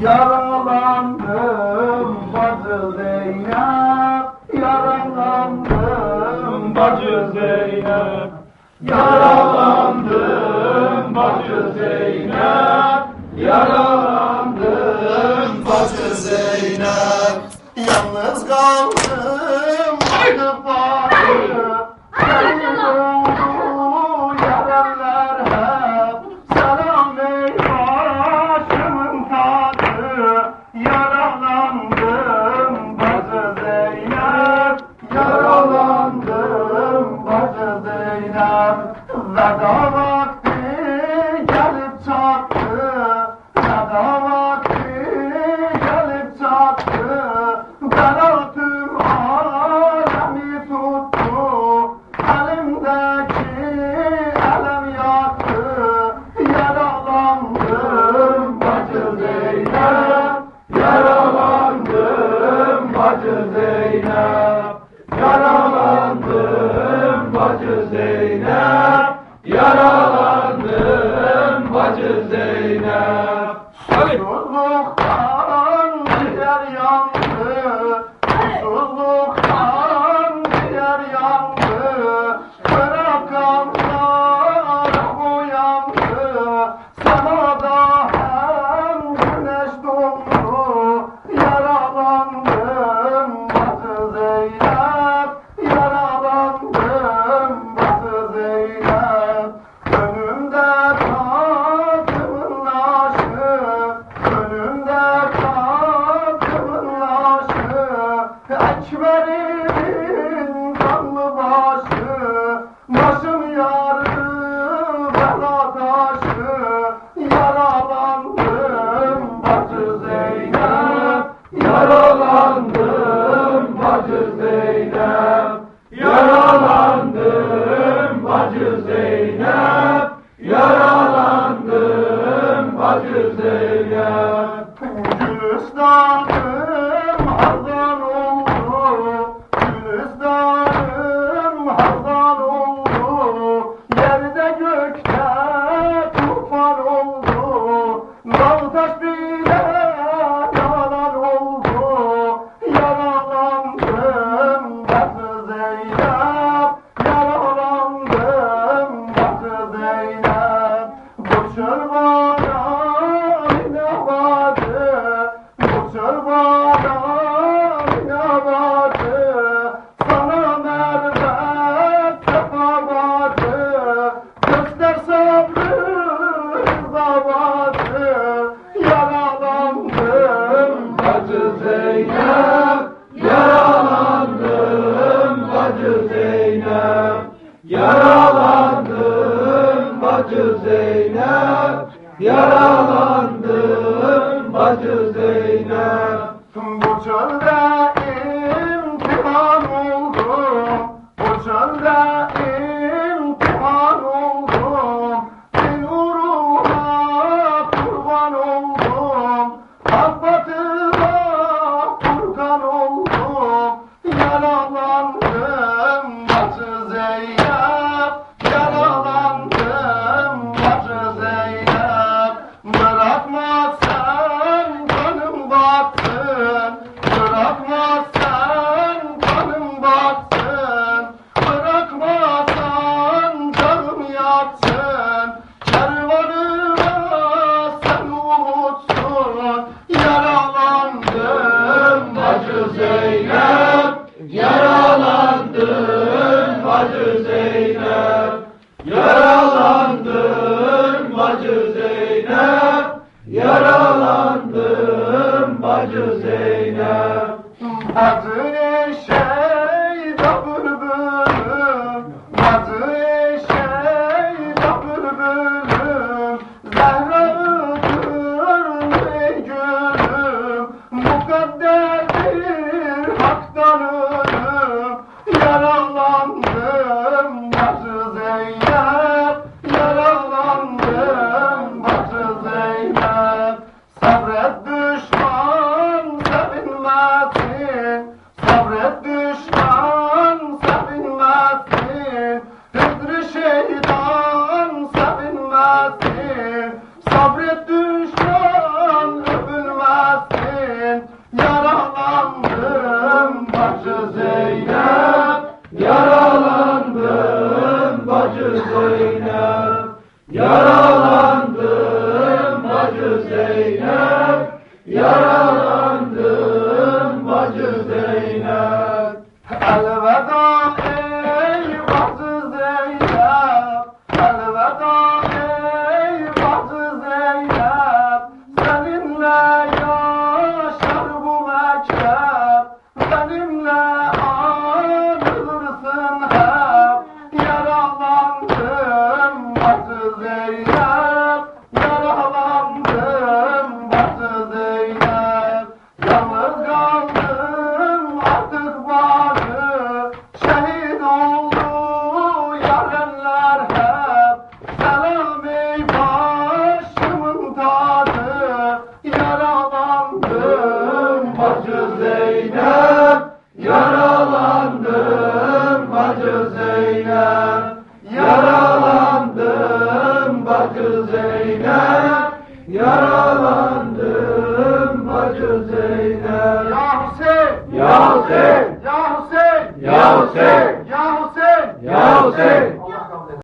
Yaralandım bacı Zeynep. Yaralandım bacı Zeynep. Yaralandım bacı Zeynep. Yaralandım bacı Zeynep. Yaralandım bacı Zeynep. Yaralandım bacı Zeynep. Bu çölde imtihan oldu Bu çölde imtihan oldum. Bin uğruna kurban oldum. Hakbatıma kurban oldum. Yaralandım. Sabret düşman sevinmezsin Hızrı şeytan sevinmezsin Sabret düşman övülmezsin Yaralandım bacı Zeynep. Yaralandım bacı Zeynep. Yaralandım bacı Zeynep. Yaralandım bacı Zeynep. Yaralandım bacı Zeynep. Yaralandım bacı Zeynep. Yaralandım